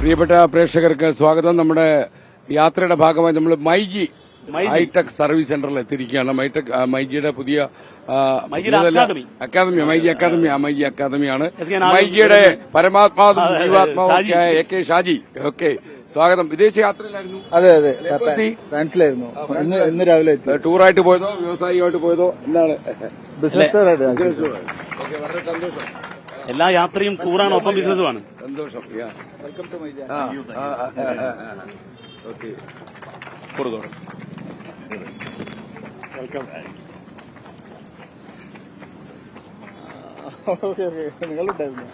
പ്രിയപ്പെട്ട പ്രേക്ഷകർക്ക് സ്വാഗതം. നമ്മുടെ യാത്രയുടെ ഭാഗമായി നമ്മൾ മൈജി ഹൈടെക് സർവീസ് സെന്ററിൽ എത്തിയിരിക്കുകയാണ്. മൈടെക് മൈജിയുടെ പുതിയ academy. Academy myG academy myG അക്കാദമിയാണ്. മൈജിയുടെ പരമാത്മാവും ജീവാത്മാവും എ കെ ഷാജി. ഓക്കെ സ്വാഗതം. വിദേശ യാത്രയിലായിരുന്നു അതെ. അതെ? ഫ്രാൻസിലായിരുന്നു. ഇന്ന് രാവിലെ ടൂറായിട്ട് പോയതോ വ്യവസായികമായിട്ട് പോയതോ? എന്താണ്? ബിസിനസ് വളരെ സന്തോഷം. എല്ലാ യാത്രയും ടൂറാണ് ഒപ്പം ബിസിനസ്സുമാണ്. സന്തോഷം. വെൽക്കം നിങ്ങളുണ്ടായിരുന്നു.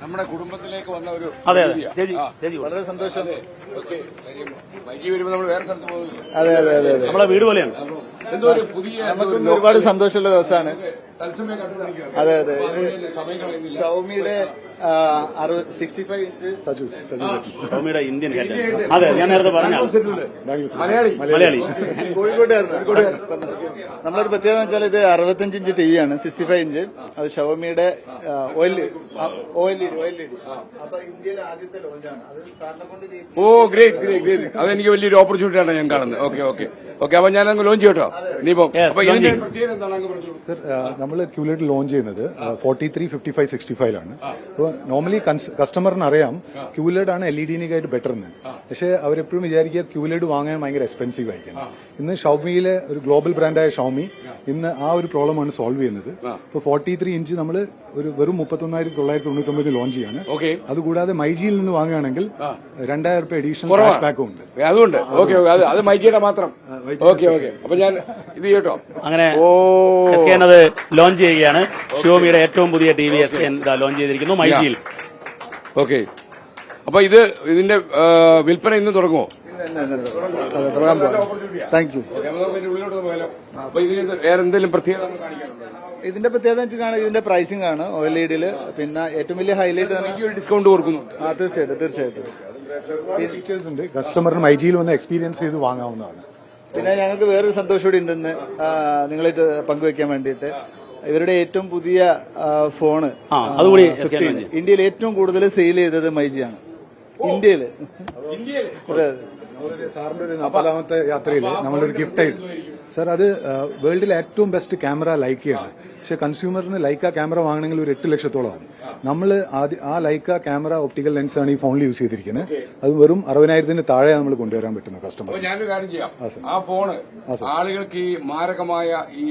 നമ്മുടെ കുടുംബത്തിലേക്ക് വന്ന ഒരു അതെ അതെ. അതിഥിയാ. ചേച്ചി ചേച്ചി വളരെ സന്തോഷം. ഓക്കെ കാര്യം വൈകി വരുമ്പോ നമ്മൾ വേറെ സ്ഥലത്ത് പോകുന്നില്ല അതെ അതെ അതെ നമ്മളെ വീട് പോലെയാണ്. എന്തോ ഒരു പുതിയ നമുക്കൊന്ന് ഒരുപാട് സന്തോഷമുള്ള ദിവസമാണ്. അതെ അതെ. ഷൗമിയുടെ sixty five inch Saju Indian head അതെ ഞാൻ നേരത്തെ പറഞ്ഞ മലയാളി. നമ്മളൊരു പ്രത്യേകത വെച്ചാൽ ഇത് അറുപത്തഞ്ച് ഇഞ്ച് ടി വി ആണ് സിക്സ്റ്റി ഫൈവ് ഇഞ്ച്. അത് ഷവമിയുടെ ഓയിൽ ഓയിൽ ഓയിൽ അപ്പൊ ഇന്ത്യയിലെ ആദ്യത്തെ ലോഞ്ചാണ് അത് സാറിനെ കൊണ്ട് ഓ ഗ്രേറ്റ് ഗ്രേറ്റ് ഗ്രേറ്റ് അതെനിക്ക് വലിയൊരു ഓപ്പർച്യൂണിറ്റി ആണ് ഞാൻ കാണുന്നത്. Okay okay. ഓക്കെ അപ്പൊ ഞാൻ അങ്ങ് ലോഞ്ച് ചെയ്യട്ടോ നീ പോകും അപ്പൊ ഇതിന്റെ. പ്രത്യേകത എന്താണ്? അങ്ങ് പറഞ്ഞോളൂ. സർ നമ്മൾ ക്യൂലേറ്റ് ലോഞ്ച് ചെയ്യുന്നത് forty three fifty five sixty five ആണ് അപ്പോൾ നോർമലി കസ്റ്റമറിന് അറിയാം ക്യൂലേഡ് ആണ് എൽ ഇ ഡിനേക്കായിട്ട് ബെറ്റർ എന്ന് പക്ഷേ അവരെപ്പോഴും വിചാരിക്കുക ക്യൂലേഡ് വാങ്ങാൻ ഭയങ്കര എക്സ്പെൻസീവ് ആയിരിക്കും ഇന്ന് ഷൗമിയിലെ ഒരു ഗ്ലോബൽ ബ്രാൻഡായ ഷൗമി ഇന്ന് ആ ഒരു പ്രോബ്ലമാണ് സോൾവ് ചെയ്യുന്നത്. ഇപ്പോൾ ഫോർട്ടി ത്രീ ഇഞ്ച് നമ്മൾ ഒരു വെറും മുപ്പത്തൊന്നായിരത്തി തൊള്ളായിരത്തി തൊണ്ണൂറ്റൊമ്പതിന് ലോഞ്ച് ചെയ്യാണ്. ഓക്കെ അതുകൂടാതെ മൈജിയിൽ നിന്ന് വാങ്ങുകയാണെങ്കിൽ രണ്ടായിരം റുപ്യ അഡീഷണൽ ക്യാഷ് ബാക്കും ഉണ്ട്. അതുകൊണ്ട് ഓക്കെ ഓക്കെ അത് മൈജിയുടെ മാത്രം. ഓക്കെ ഓക്കെ അപ്പൊ ഞാൻ ഇത് ചെയ്യട്ടോ അങ്ങനെ ഓ. ലോഞ്ച് ചെയ്യുകയാണ്. ഷിയോമിയുടെ ഏറ്റവും പുതിയ T V S K launch ചെയ്തിരിക്കുന്നു. മൈജിയിൽ ഓക്കെ അപ്പൊ ഇത് ഇതിന്റെ വിൽപ്പന ഇന്ന് തുടങ്ങുമോ? താങ്ക് യു അപ്പൊ ഇതിന് വേറെ എന്തെങ്കിലും പ്രത്യേകത ഇതിന്റെ പ്രത്യേകത വെച്ചിട്ടാണ് ഇതിന്റെ പ്രൈസിംഗ് ആണ് ഓയിൽ ലീഡിൽ പിന്നെ ഏറ്റവും വലിയ ഹൈലൈറ്റ് ഡിസ്കൗണ്ട് കൊടുക്കുന്നു ആ തീർച്ചയായിട്ടും തീർച്ചയായിട്ടും. ഫീച്ചേഴ്സ് ഉണ്ട്. കസ്റ്റമറിന് മൈജിയിൽ വന്ന് എക്സ്പീരിയൻസ് ചെയ്ത് വാങ്ങാവുന്നതാണ്. പിന്നെ ഞങ്ങൾക്ക് വേറൊരു സന്തോഷം കൂടി ഉണ്ടെന്ന് നിങ്ങളായിട്ട് പങ്കുവെക്കാൻ വേണ്ടിയിട്ട്. ഇവരുടെ ഏറ്റവും പുതിയ ഫോണ് ആ, അതുകൂടി ആ, എസ് കെ 15. ലോഞ്ച്. ഇന്ത്യയിൽ ഏറ്റവും കൂടുതൽ സെയിൽ ചെയ്തത് മൈജിയാണ്. അതെ. സാറിന്റെ ഒരു നാൽപ്പതാമത്തെ യാത്രയിൽ നമ്മളൊരു ഗിഫ്റ്റ് ആയിരുന്നു. സാർ അത് വേൾഡിലെ ഏറ്റവും ബെസ്റ്റ് ക്യാമറ ലൈക്കയാണ്. പക്ഷെ കൺസ്യൂമറിന് ലൈക്ക ക്യാമറ വാങ്ങണമെങ്കിൽ ഒരു എട്ട് ലക്ഷത്തോളം ആവും നമ്മൾ ആദ്യ ആ ലൈക്ക ക്യാമറ ഒപ്റ്റിക്കൽ ആണ് ഈ ഫോണിൽ യൂസ് ചെയ്തിരിക്കുന്നത് അത് വെറും അറുപതിനായിരത്തിന് താഴെ നമ്മൾ കൊണ്ടുവരാൻ പറ്റുന്ന കസ്റ്റമർ ഞാനൊരു കാര്യം ചെയ്യാം. ആ ഫോണ് ആളുകൾക്ക് ഈ മാരകമായ ഈ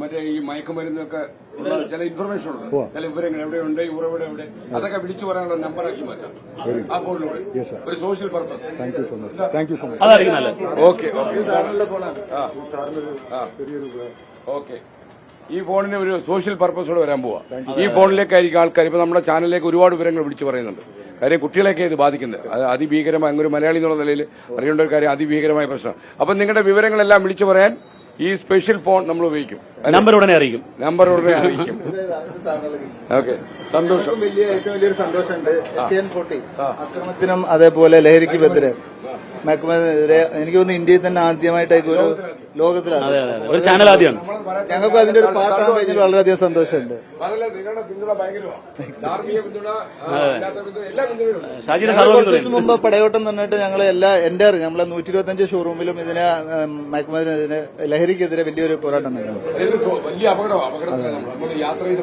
മറ്റേ ഈ മയക്കുമരുന്നൊക്കെ ഉള്ള ചില ഇൻഫർമേഷൻ ഉണ്ട്. ചില വിവരങ്ങൾ എവിടെയുണ്ട് ഉറവിടെ എവിടെ അതൊക്കെ വിളിച്ചു പറയാനുള്ള നമ്പറാക്കി മാറ്റാം. ആ ഫോണിലൂടെ. Yes, sir. ഒരു social purpose thank you so much thank you so much അതായിരിക്കും നല്ലത്. ഓക്കെ ഓക്കെ സാറിനുള്ള ഫോണാണ് ഓക്കെ ഈ ഫോണിന് ഒരു സോഷ്യൽ പർപ്പസോടെ വരാൻ പോവാ. ഈ ഫോണിലേക്കായിരിക്കും ആൾക്കാർ ഇപ്പൊ നമ്മുടെ ചാനലിലേക്ക് ഒരുപാട് വിവരങ്ങൾ വിളിച്ചു പറയുന്നുണ്ട്. കാര്യം കുട്ടികളെയൊക്കെ ഇത് ബാധിക്കുന്നത്. അത് അതിഭീകരമായ അങ്ങനെ ഒരു മലയാളി എന്നുള്ള നിലയിൽ അറിയേണ്ട ഒരു കാര്യം അതിഭീകരമായ പ്രശ്നം അപ്പൊ നിങ്ങളുടെ വിവരങ്ങളെല്ലാം വിളിച്ചു പറയാൻ ഈ സ്പെഷ്യൽ ഫോൺ നമ്മൾ ഉപയോഗിക്കും. നമ്പർ ഉടനെ അറിയിക്കും. നമ്പർ ഉടനെ അറിയിക്കും. ഓക്കെ സന്തോഷം. വലിയ ഏറ്റവും വലിയൊരു സന്തോഷമുണ്ട്. അക്രമത്തിനും അതേപോലെ ലഹരിക്കുമെതിരെ മയക്കുമരുന്നിനെതിരെ എനിക്ക് തോന്നുന്നു ഇന്ത്യയിൽ തന്നെ ആദ്യമായിട്ടേക്ക് ഒരു ലോകത്തിലാണ് അതെ അതെ അതെ. ഒരു ചാനൽ ആദ്യമാണ് ഞങ്ങൾക്ക് അതിന്റെ ഒരു പാർട്ടാൻ കഴിഞ്ഞാൽ വളരെയധികം സന്തോഷമുണ്ട്. അതല്ല നിങ്ങളുടെ പിന്തുണ ഭയങ്കരമാണ് ധാർമ്മിക പിന്തുണ ആ, അല്ലാത്ത പിന്തുണ എല്ലാ പിന്തുണയുണ്ട് ഷാജിയുടെ ഞങ്ങൾ സർവ കുറച്ച് ദിവസം മുമ്പ് പടയോട്ടം തന്നിട്ട് ഞങ്ങൾ എല്ലാ എന്റെ നമ്മളെ നൂറ്റി ഇരുപത്തഞ്ച് ഷോറൂമിലും ഇതിനെ ഉം, മയക്കുമരുന്നിനെതിരെ ലഹരിക്കെതിരെ വലിയൊരു പോരാട്ടം നടന്നു. അതൊരു സോ- വലിയ അപകടമാണ് അപകടത്തിലാണ് നമ്മൾ യാത്ര ചെയ്ത്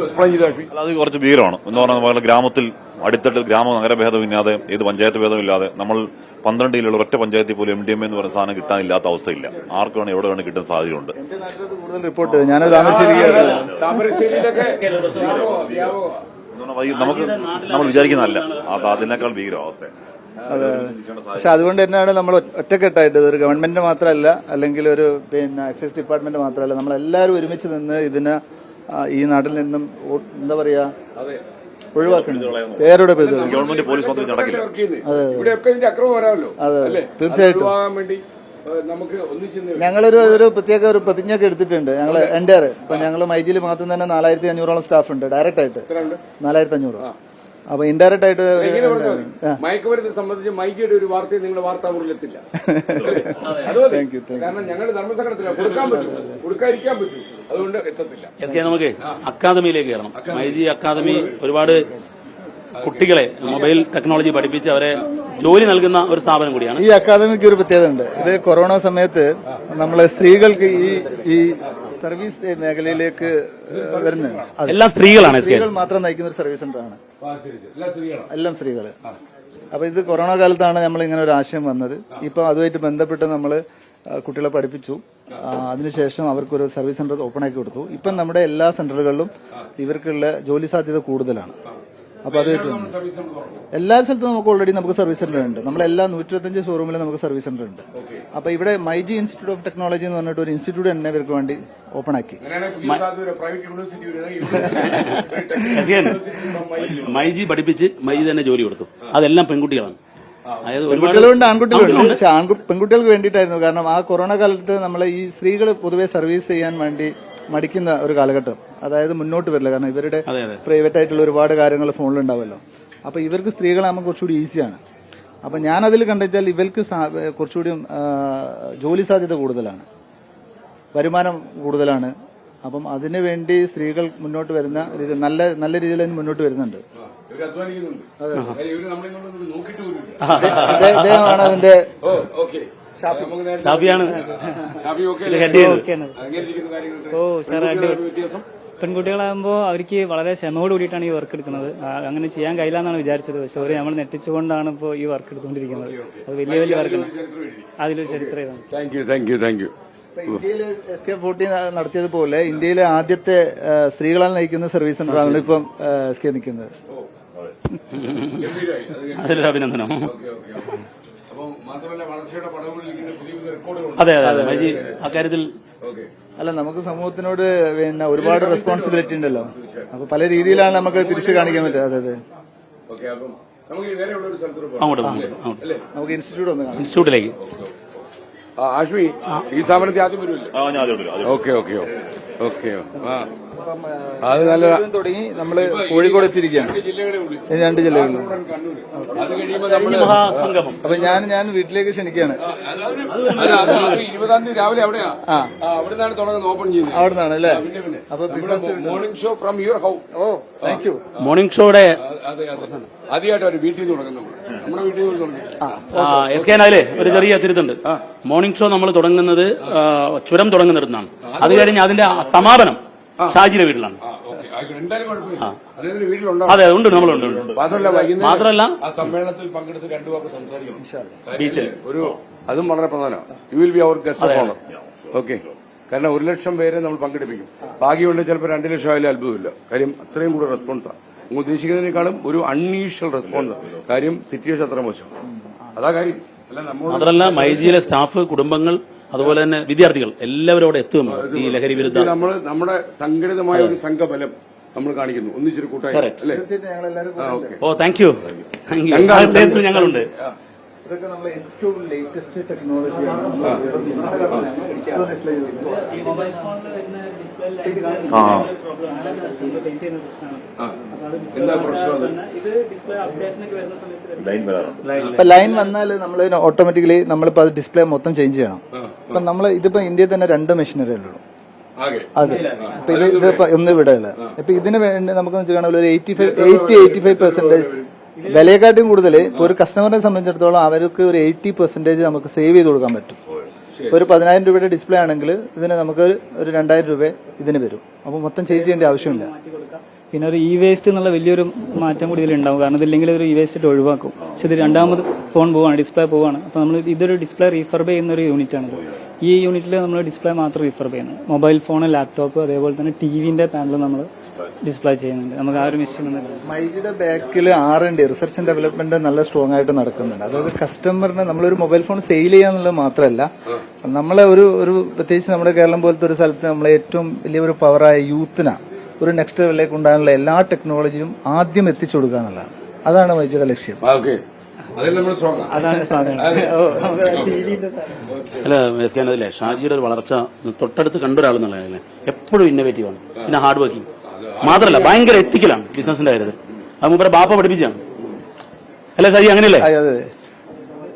എക്സ്പ്ലെയിൻ ചെയ്ത് അല്ല, അത് കുറച്ച് ഭീകരമാണ്. എന്ന് പറഞ്ഞാൽ നമ്മുടെ ഗ്രാമത്തിൽ അടിത്തട്ടിൽ ഗ്രാമ നഗരഭേദമില്ലാതെ ഏത് പഞ്ചായത്ത് ഭേദമില്ലാതെ നമ്മൾ പന്ത്രണ്ട് ജില്ലയുള്ള ഒറ്റ പഞ്ചായത്തിൽ പോലും എം ഡി എം എന്ന് പറയുന്ന സാധനം കിട്ടാനില്ലാത്ത അവസ്ഥയില്ല. ആർക്ക് വേണം എവിടെ വേണം കിട്ടുന്ന സാധ്യതയുണ്ട് എന്റെ നാട്ടിൽ കൂടുതൽ റിപ്പോർട്ട് ഈ നമുക്ക് നമ്മൾ വിചാരിക്കുന്നതല്ല. അത് അതിനേക്കാൾ ഭീകര അവസ്ഥ പക്ഷെ അതുകൊണ്ട് തന്നെയാണ് നമ്മൾ ഒറ്റക്കെട്ടായിട്ട് ഒരു ഗവൺമെന്റ് മാത്രമല്ല അല്ലെങ്കിൽ ഒരു പിന്നെ എക്സൈസ് ഡിപ്പാർട്ട്മെന്റ് മാത്രമല്ല നമ്മൾ എല്ലാവരും ഒരുമിച്ച് നിന്ന് ഇതിന് ഈ നാട്ടിൽ നിന്നും എന്താ പറയാ ഒഴിവാക്കണം. പേരുടെ ഗവൺമെന്റ് പോലീസ് മാത്രം നടക്കില്ല. വർക്ക് ചെയ്യുന്നത്. ഇവിടെയൊക്കെ ഇതിന്റെ അക്രമം വരാമല്ലോ. അതെ, അല്ലേ? തീർച്ചയായിട്ടും. വേണ്ടി ഞങ്ങളൊരു ഒരു പ്രത്യേക ഒരു പ്രതിജ്ഞ ഒക്കെ എടുത്തിട്ടുണ്ട് ഞങ്ങൾ എന്റെ ഇപ്പൊ ഞങ്ങൾ മൈജിയിൽ മാത്രം തന്നെ നാലായിരത്തി അഞ്ഞൂറോളം സ്റ്റാഫ് ഉണ്ട് ഡയറക്റ്റ് ആയിട്ട്? നാലായിരത്തി അഞ്ഞൂറ്. അപ്പൊ ഇൻഡയറക്റ്റ് ആയിട്ട് മയക്കുമരുന്ന് സംബന്ധിച്ച് മൈജിയുടെ ഒരു വാർത്തയും നിങ്ങളുടെ വാർത്താ മുറിയിലെത്തില്ല. കാരണം ഞങ്ങൾ ധർമ്മസംഘടനത്തിലാണ് കൊടുക്കാൻ പറ്റും. കൊടുക്കാതിരിക്കാൻ പറ്റും. അതുകൊണ്ട് എത്തത്തില്ല. എസ് കെ നമുക്ക് അക്കാദമിയിലേക്ക് കയറണം. മൈജി അക്കാദമി ഒരുപാട് കുട്ടികളെ മൊബൈൽ ടെക്നോളജി പഠിപ്പിച്ച് അവരെ ജോലി നൽകുന്ന ഒരു സ്ഥാപനം കൂടിയാണ്. ഈ അക്കാദമിക്ക് ഒരു പ്രത്യേകത ഉണ്ട് ഇത് കൊറോണ സമയത്ത് നമ്മളെ സ്ത്രീകൾക്ക് ഈ ഈ സർവീസ് മേഖലയിലേക്ക് വരുന്നത്. എല്ലാം സ്ത്രീകളാണ് സ്ത്രീകൾ മാത്രം നയിക്കുന്ന ഒരു സർവീസ് സെന്ററാണ്. എല്ലാ സ്ത്രീകളാണ്. എല്ലാം സ്ത്രീകൾ അപ്പൊ ഇത് കൊറോണ കാലത്താണ് നമ്മൾ ഇങ്ങനെ ഒരു ആശയം വന്നത്. ഇപ്പൊ അതുമായിട്ട് ബന്ധപ്പെട്ട് നമ്മൾ കുട്ടികളെ പഠിപ്പിച്ചു. അതിനുശേഷം അവർക്കൊരു സർവീസ് സെന്റർ ഓപ്പൺ ആക്കി കൊടുത്തു. ഇപ്പം നമ്മുടെ എല്ലാ സെന്ററുകളിലും ഇവർക്കുള്ള ജോലി സാധ്യത കൂടുതലാണ്. അപ്പൊ അത് കിട്ടും. എല്ലാ സ്ഥലത്തും നമുക്ക് ഓൾറെഡി നമുക്ക് സർവീസ് സെന്റർ ഉണ്ട്. നമ്മളെല്ലാ നൂറ്റിരുപത്തഞ്ച് ഷോറൂമിലും നമുക്ക് സർവീസ് സെന്റർ ഉണ്ട്. അപ്പൊ ഇവിടെ മൈജി ഇൻസ്റ്റിറ്റ്യൂട്ട് ഓഫ് ടെക്നോളജി എന്ന് പറഞ്ഞിട്ട് ഒരു ഇൻസ്റ്റിറ്റ്യൂട്ട് തന്നെ ഇവർക്ക് വേണ്ടി ഓപ്പൺ ആക്കി. മൈജി പഠിപ്പിച്ച് മൈജി തന്നെ ജോലി കൊടുത്തു. അതെല്ലാം പെൺകുട്ടികളാണ്. പെൺകുട്ടികളുണ്ട് ആൺകുട്ടികളുണ്ട്. പക്ഷെ പെൺകുട്ടികൾക്ക് വേണ്ടിയിട്ടായിരുന്നു. കാരണം ആ കൊറോണ കാലത്ത് നമ്മളെ ഈ സ്ത്രീകൾ പൊതുവെ സർവീസ് ചെയ്യാൻ വേണ്ടി മടിക്കുന്ന ഒരു കാലഘട്ടം. അതായത് മുന്നോട്ട് വരില്ല. കാരണം ഇവരുടെ പ്രൈവറ്റ് ആയിട്ടുള്ള ഒരുപാട് കാര്യങ്ങൾ ഫോണിൽ ഉണ്ടാവുമല്ലോ അപ്പൊ ഇവർക്ക് സ്ത്രീകളാകുമ്പോൾ കുറച്ചുകൂടി ഈസിയാണ് അപ്പൊ ഞാൻ അതിൽ കണ്ടെച്ചാൽ ഇവർക്ക് കുറച്ചുകൂടി ജോലി സാധ്യത കൂടുതലാണ്. വരുമാനം കൂടുതലാണ്. അപ്പം അതിനു വേണ്ടി സ്ത്രീകൾ മുന്നോട്ട് വരുന്ന രീതി നല്ല നല്ല രീതിയിൽ അതിന് മുന്നോട്ട് വരുന്നുണ്ട്. അദ്ദേഹമാണ് അതിന്റെ ഷാഫിയാണ്. ഓ സാർ പെൺകുട്ടികളാകുമ്പോൾ അവർക്ക് വളരെ ക്ഷമയോട് കൂടിയിട്ടാണ് ഈ വർക്ക് എടുക്കുന്നത്. അങ്ങനെ ചെയ്യാൻ കഴിയില്ല എന്നാണ് വിചാരിച്ചത്. പക്ഷെ അവർ നമ്മൾ നെറ്റിച്ചുകൊണ്ടാണ് ഇപ്പോൾ ഈ വർക്ക് എടുത്തുകൊണ്ടിരിക്കുന്നത്. അത് വലിയ വലിയ വർക്ക് അതിലൊരു ചരിത്രം ഇതാണ്. Thank you thank you thank you ഇന്ത്യയിൽ എസ് കെ ഫോർട്ടീൻ നടത്തിയതുപോലെ ഇന്ത്യയിലെ ആദ്യത്തെ സ്ത്രീകളാൽ നയിക്കുന്ന സർവീസ് സെന്ററാണ് ഇപ്പം എസ് കെ നിൽക്കുന്നത്. അതിലൊരു അഭിനന്ദനം. അതെ അതെ അതെ. മജി അക്കാര്യത്തിൽ ഓക്കെ. അല്ല നമുക്ക് സമൂഹത്തിനോട് പിന്നെ ഒരുപാട് റെസ്പോൺസിബിലിറ്റി ഉണ്ടല്ലോ. അപ്പൊ പല രീതിയിലാണ് നമുക്ക് തിരിച്ചു കാണിക്കാൻ പറ്റുക. അതെ അതെ. അങ്ങോട്ട് അല്ലേ? നമുക്ക് ഇൻസ്റ്റിറ്റ്യൂട്ട് ഒന്ന് ഇൻസ്റ്റിറ്റ്യൂട്ടിലേക്ക് ആ ആഷ്മി ഈ സ്ഥാപനത്തിൽ ആദ്യം വരുമല്ലോ? Okay okay okay. ആ. അത് നല്ല തുടങ്ങി. നമ്മൾ കോഴിക്കോട് എത്തിയിരിക്കുകയാണ്. രണ്ട് ജില്ലകളിലും അപ്പൊ ഞാൻ ഞാൻ വീട്ടിലേക്ക് ക്ഷണിക്കുകയാണ്. ഇരുപതാം തീയതി രാവിലെ അവിടെയാ. അവിടെ നിന്നാണ് തുടങ്ങുന്നത് ഓപ്പൺ ചെയ്യുന്നത്. അവിടെ നിന്നാണ് അല്ലേ അപ്പൊ morning show from your how oh thank you morning ഷോയുടെ ആദ്യമായിട്ട് അവർ വീട്ടിൽ നിന്ന് തുടങ്ങുന്നത് നമ്മുടെ വീട്ടിൽ നിന്ന് തുടങ്ങി എസ് കെ അതിലെ ഒരു ചെറിയ തിരുത്തുണ്ട്. മോർണിംഗ് ഷോ നമ്മൾ തുടങ്ങുന്നത് ചുരം തുടങ്ങുന്നിടത്താണ് അത് കഴിഞ്ഞ് അതിന്റെ സമാപനം. ഷാജിയുടെ വീട്ടിലാണ്. അതെ ഉണ്ട് നമ്മളുണ്ട് ഉണ്ട്. മാത്രമല്ല വൈകുന്നേരം മാത്രമല്ല ആ സമ്മേളനത്തിൽ പങ്കെടുത്ത് രണ്ടു വാക്ക് സംസാരിക്കണം ബീച്ചിൽ ഒരു അതും വളരെ പ്രധാനമാണ് you will be our guest of honour okay. കാരണം ഒരു ലക്ഷം പേരെ നമ്മൾ പങ്കെടുപ്പിക്കും. ഭാഗ്യമുണ്ട് ചിലപ്പോൾ രണ്ട് ലക്ഷം ആയാലും അത്ഭുതമില്ല. കാര്യം അത്രയും കൂടെ റെസ്പോൺസാണ് നമ്മൾ ഉദ്ദേശിക്കുന്നതിനേക്കാളും ഒരു അൺയൂഷ്വൽ റെസ്പോൺസ് കാര്യം സിറ്റുവേഷൻ അത്ര മോശം. അതാ കാര്യം. അല്ല നമ്മൾ മാത്രമല്ല മൈജിയിലെ സ്റ്റാഫ് കുടുംബങ്ങൾ അതുപോലെ തന്നെ വിദ്യാർത്ഥികൾ എല്ലാവരും അവിടെ എത്തും ഈ ലഹരി വിരുദ്ധ നമ്മൾ നമ്മുടെ സംഘടിതമായ ഒരു സംഘബലം നമ്മൾ കാണിക്കുന്നു. ഒന്നിച്ചൊരു കൂട്ടായി. അല്ലേ? തീർച്ചയായിട്ടും ഞങ്ങൾ എല്ലാവരും ആ ഓ താങ്ക് യു താങ്ക് യു ഞങ്ങളുണ്ട്. ഇതൊക്കെ നമ്മൾ ഏറ്റവും ലേറ്റസ്റ്റ് ടെക്നോളജിയാണ് ലൈൻ വരാറുണ്ട്. ലൈൻ വന്നാൽ നമ്മൾ ഓട്ടോമാറ്റിക്കലി നമ്മളിപ്പോ അത് ഡിസ്പ്ലേ മൊത്തം ചേഞ്ച് ചെയ്യണം. അപ്പൊ നമ്മൾ ഇതിപ്പോ ഇന്ത്യയിൽ തന്നെ രണ്ട് മെഷീനറി ഉള്ളൂ. അതെ ഇത് ഇത് ഇപ്പൊ ഒന്ന് ഇവിടെ ഇപ്പൊ ഇതിന് വേണ്ടി നമുക്ക് വെച്ചാൽ ഒരു eighty five eighty eighty five percentage വിലയെക്കാട്ടും കൂടുതൽ ഇപ്പൊ ഒരു കസ്റ്റമറിനെ സംബന്ധിച്ചിടത്തോളം അവർക്ക് ഒരു എയ്റ്റി പെർസെന്റേജ് നമുക്ക് സേവ് ചെയ്ത് കൊടുക്കാൻ പറ്റും. ഒരു പതിനായിരം രൂപയുടെ ഡിസ്പ്ലേ ആണെങ്കിൽ ഇതിന് നമുക്ക് ഒരു- രണ്ടായിരം രൂപ ഇതിന് വരും. അപ്പൊ മൊത്തം ചേഞ്ച് ചെയ്യേണ്ട ആവശ്യമില്ല. പിന്നെ ഒരു ഇ വേസ്റ്റ് എന്നുള്ള വലിയൊരു മാറ്റം കൂടി ഇതിലുണ്ടാവും കാരണം ഇതില്ലെങ്കിൽ ഒരു ഇ വേസ്റ്റ് ഒഴിവാക്കും. പക്ഷെ ഇത് രണ്ടാമത് ഫോൺ പോവാണ് ഡിസ്പ്ലേ പോവാണ്. അപ്പോൾ നമ്മൾ ഇതൊരു ഡിസ്പ്ലേ റീഫർബ് ചെയ്യുന്ന ഒരു യൂണിറ്റ് ആണ് ഈ യൂണിറ്റിൽ നമ്മൾ ഡിസ്പ്ലേ മാത്രം റീഫർബ് ചെയ്യുന്നത്. മൊബൈൽ ഫോൺ ലാപ്ടോപ്പ് അതേപോലെ തന്നെ ടി വിന്റെ പാനൽ നമ്മൾ ഡിസ്പ്ലേ ചെയ്യുന്നുണ്ട്. നമുക്ക് ആ ഒരു മിഷൻ മൈജിയുടെ ബാക്കിൽ R and research and development നല്ല സ്ട്രോങ് ആയിട്ട് നടക്കുന്നുണ്ട്. അതായത് കസ്റ്റമറിന് നമ്മളൊരു മൊബൈൽ ഫോൺ സെയിൽ ചെയ്യാന്നുള്ളത് മാത്രമല്ല നമ്മളെ ഒരു ഒരു പ്രത്യേകിച്ച് നമ്മുടെ കേരളം പോലത്തെ ഒരു സ്ഥലത്ത് നമ്മളെ ഏറ്റവും വലിയ ഒരു പവറായ യൂത്തിനാ ഒരു നെക്സ്റ്റ് ലെവലിലേക്ക് ഉണ്ടാകാനുള്ള എല്ലാ ടെക്നോളജിയും ആദ്യം എത്തിച്ചു കൊടുക്കുക എന്നുള്ളതാണ്. അതാണ് മൈജിയുടെ ലക്ഷ്യം. അല്ല എസ് കെ ഷാജിയുടെ ഒരു വളർച്ച തൊട്ടടുത്ത് കണ്ടൊരാളെന്നുള്ളതല്ലേ എപ്പോഴും ഇന്നോവേറ്റീവ് ആണ്. പിന്നെ ഹാർഡ് വർക്കിംഗ് മാത്രമല്ല ഭയങ്കര എത്തിക്കലാണ് ബിസിനസിന്റെ കാര്യത്തിൽ അത്. മൂപ്പരെ ബാപ്പ പഠിപ്പിച്ചാണ് അല്ല ഷാജി അങ്ങനെയല്ലേ? അതെ അതെ.